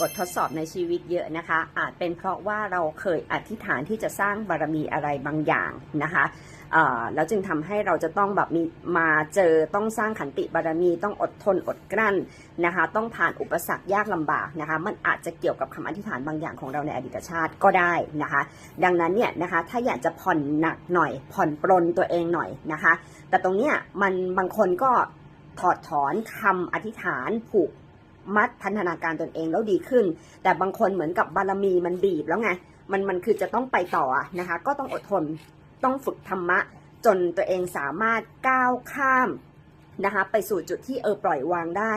บททดสอบในชีวิตเยอะนะคะ อาจเป็นเพราะว่าเราเคยอธิษฐานที่จะสร้างบารมีอะไรบางอย่างนะคะแล้วจึงทำให้เราจะต้องแบบมีมาเจอต้องสร้างขันติบารมีต้องอดทนอดกลั้นนะคะ ต้องผ่านอุปสรรคยากลำบากนะคะ มันอาจจะเกี่ยวกับคำอธิษฐานบางอย่างของเราในอดีตชาติก็ได้นะคะ ดังนั้นเนี่ยนะคะถ้าอยากจะผ่อนหนักหน่อย ผ่อนปรนตัวเองหน่อยนะคะ แต่ตรงเนี้ยมันบางคนก็ถอดถอนคำอธิษฐานผูก มัดพันธนาการตนเองแล้วดีขึ้น แต่บางคนเหมือนกับบารมีมันบีบแล้วไงมันมันคือจะต้องไปต่อนะคะ ก็ต้องอดทนต้องฝึกธรรมะ จนตัวเองสามารถก้าวข้ามนะคะ ไปสู่จุดที่เออปล่อยวางได้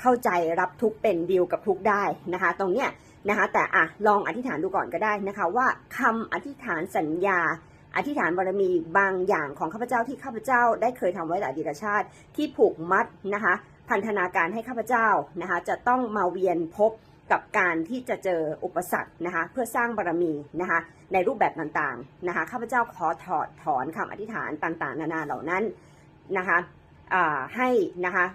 เข้าใจรับทุกเป็นดีลกับทุกได้นะคะ ตรงเนี้ยนะคะแต่อะลองอธิษฐานดูก่อนก็ได้นะคะ ว่าคำอธิษฐานสัญญา อธิษฐานบารมีบางอย่างของข้าพเจ้าที่ข้าพเจ้าได้เคยทำไว้ในอดีตชาติที่ผูกมัดนะคะ พันธนาการให้ข้าพเจ้านะคะจะต้องมาเวียนพบกับการที่จะเจออุปสรรคนะคะเพื่อสร้างบารมีนะคะในรูปแบบต่างๆนะคะข้าพเจ้าขอถอดถอนคำอธิษฐานต่างๆ นานาเหล่านั้นนะคะให้นะคะ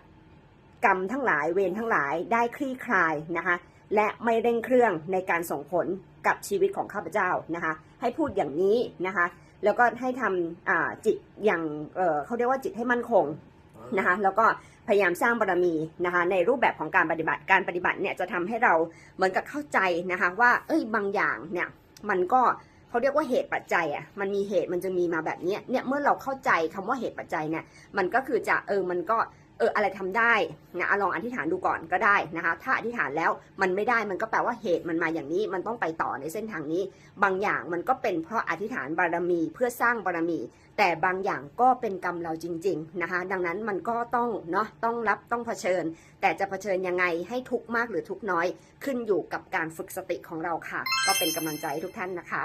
กรรมทั้งหลายเวรทั้งหลายได้คลี่คลายนะคะและไม่เร่งเครื่องในการส่งผลกับชีวิตของข้าพเจ้านะคะให้พูดอย่างนี้นะคะแล้วก็ให้ทำจิตอย่างเเขาเรียกว่าจิตให้มั่นคง นะคะแล้วก็พยายามสร้างบารมีนะคะในรูปแบบของการปฏิบัติการปฏิบัติเนี่ยจะทำให้เราเหมือนกับเข้าใจนะคะว่าเอ้ยบางอย่างเนี่ยมันก็เขาเรียกว่าเหตุปัจจัยอะมันมีเหตุมันจะมีมาแบบนี้เนี่ยเมื่อเราเข้าใจคำว่าเหตุปัจจัยเนี่ยมันก็คือจะเออมันก็ เอออะไรทำได้นะอะลองอธิษฐานดูก่อนก็ได้นะคะ ถ้าอธิษฐานแล้วมันไม่ได้มันก็แปลว่าเหตุมันมาอย่างนี้ มันต้องไปต่อในเส้นทางนี้ บางอย่างมันก็เป็นเพราะอธิษฐานบารมีเพื่อสร้างบารมี แต่บางอย่างก็เป็นกรรมเราจริง ๆนะคะ ดังนั้นมันก็ต้องเนาะต้องรับต้องเผชิญ แต่จะเผชิญยังไงให้ทุกมากหรือทุกน้อย ขึ้นอยู่กับการฝึกสติของเราค่ะ ก็เป็นกำลังใจให้ทุกท่านนะคะ